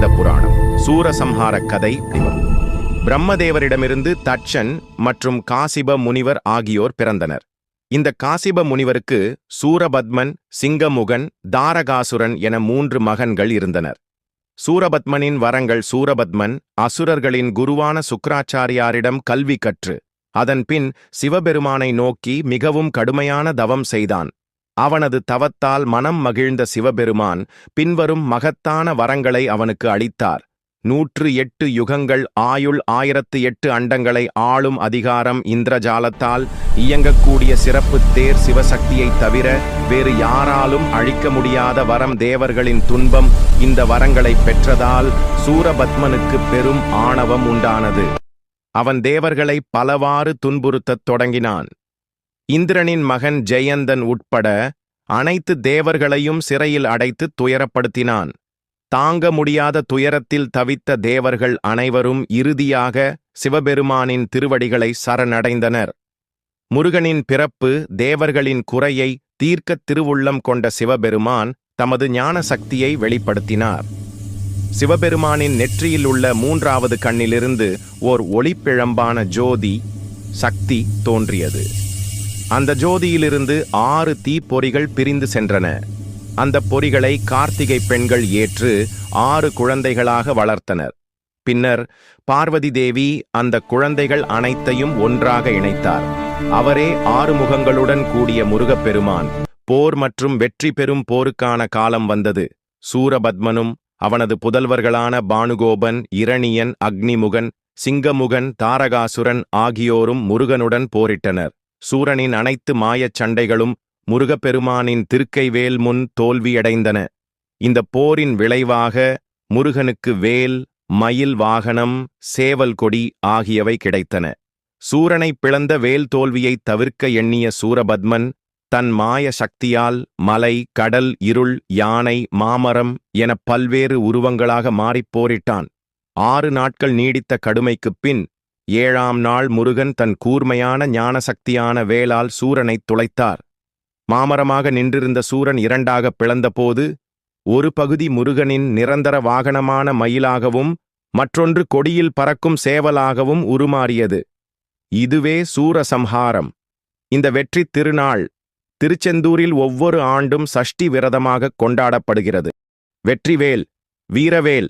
ஸ்கந்த புராணம். சூரசம்ஹார கதை வடிவம் பிரம்மதேவரிடமிருந்து தட்சன் மற்றும் காசிப முனிவர் ஆகியோர் பிறந்தனர். இந்த காசிப முனிவருக்கு சூரபத்மன் சிங்கமுகன் தாரகாசுரன் என மூன்று மகன்கள் இருந்தனர். சூரபத்மனின் வரங்கள் சூரபத்மன் அசுரர்களின் குருவான சுக்கராச்சாரியாரிடம் கல்வி கற்று அதன்பின் சிவபெருமானை நோக்கி மிகவும் கடுமையான தவம் செய்தான். அவனது தவத்தால் மனம் மகிழ்ந்த சிவபெருமான் பின்வரும் மகத்தான வரங்களை அவனுக்கு அளித்தார். நூற்று எட்டு யுகங்கள் ஆயுள் ஆயிரத்து எட்டு அண்டங்களை ஆளும் அதிகாரம் இந்திரஜாலத்தால் இயங்கக்கூடிய சிறப்பு தேர் சிவசக்தியைத் தவிர வேறு யாராலும் அழிக்க முடியாத வரம் தேவர்களின் துன்பம் இந்த வரங்களைப் பெற்றதால் சூரபத்மனுக்கு பெரும் ஆணவம் உண்டானது. அவன் தேவர்களை பலவாறு துன்புறுத்தத் தொடங்கினான். இந்திரனின் மகன் ஜெயந்தன் உட்பட அனைத்து தேவர்களையும் சிறையில் அடைத்து துயரப்படுத்தினான். தாங்க முடியாத துயரத்தில் தவித்த தேவர்கள் அனைவரும் இறுதியாக சிவபெருமானின் திருவடிகளை சரணடைந்தனர். முருகனின் பிறப்பு தேவர்களின் குறையை தீர்க்கத் திருவுள்ளம் கொண்ட சிவபெருமான் தமது ஞான சக்தியை வெளிப்படுத்தினார். சிவபெருமானின் நெற்றியில் உள்ள மூன்றாவது கண்ணிலிருந்து ஓர் ஒளிப்பிழம்பான ஜோதி சக்தி தோன்றியது. அந்த ஜோதியிலிருந்து ஆறு தீப்பொறிகள் பிரிந்து சென்றன. அந்த பொறிகளை கார்த்திகை பெண்கள் ஏற்று ஆறு குழந்தைகளாக வளர்த்தனர். பின்னர் பார்வதி தேவி அந்த குழந்தைகள் அனைத்தையும் ஒன்றாக இணைத்தார். அவரே ஆறு முகங்களுடன் கூடிய முருகப்பெருமான். போர் மற்றும் வெற்றி பெறும் போருக்கான காலம் வந்தது. சூரபத்மனும் அவனது புதல்வர்களான பானுகோபன் இரணியன் அக்னிமுகன் சிங்கமுகன் தாரகாசுரன் ஆகியோரும் முருகனுடன் போரிட்டனர். சூரனின் அனைத்து மாயச் சண்டைகளும் முருகப்பெருமானின் திருக்கை வேல் முன் தோல்வியடைந்தன. இந்த போரின் விளைவாக முருகனுக்கு வேல் மயில் வாகனம் சேவல் கொடி ஆகியவை கிடைத்தன. சூரனை பிளந்த வேல் தோல்வியைத் தவிர்க்க எண்ணிய சூரபத்மன் தன் மாய சக்தியால் மலை கடல் இருள் யானை மாமரம் என பல்வேறு உருவங்களாக மாறிப் போரிட்டான். ஆறு நாட்கள் நீடித்த கடுமைக்குப் பின் ஏழாம் நாள் முருகன் தன் கூர்மையான ஞானசக்தியான வேளால் சூரனைத் துளைத்தார். மாமரமாக நின்றிருந்த சூரன் இரண்டாகப் பிளந்தபோது ஒரு பகுதி முருகனின் நிரந்தர வாகனமான மயிலாகவும் மற்றொன்று கொடியில் பறக்கும் சேவலாகவும் உருமாறியது. இதுவே சூரசம்ஹாரம். இந்த வெற்றித் திருநாள் திருச்செந்தூரில் ஒவ்வொரு ஆண்டும் சஷ்டி விரதமாக கொண்டாடப்படுகிறது. வெற்றிவேல் வீரவேல்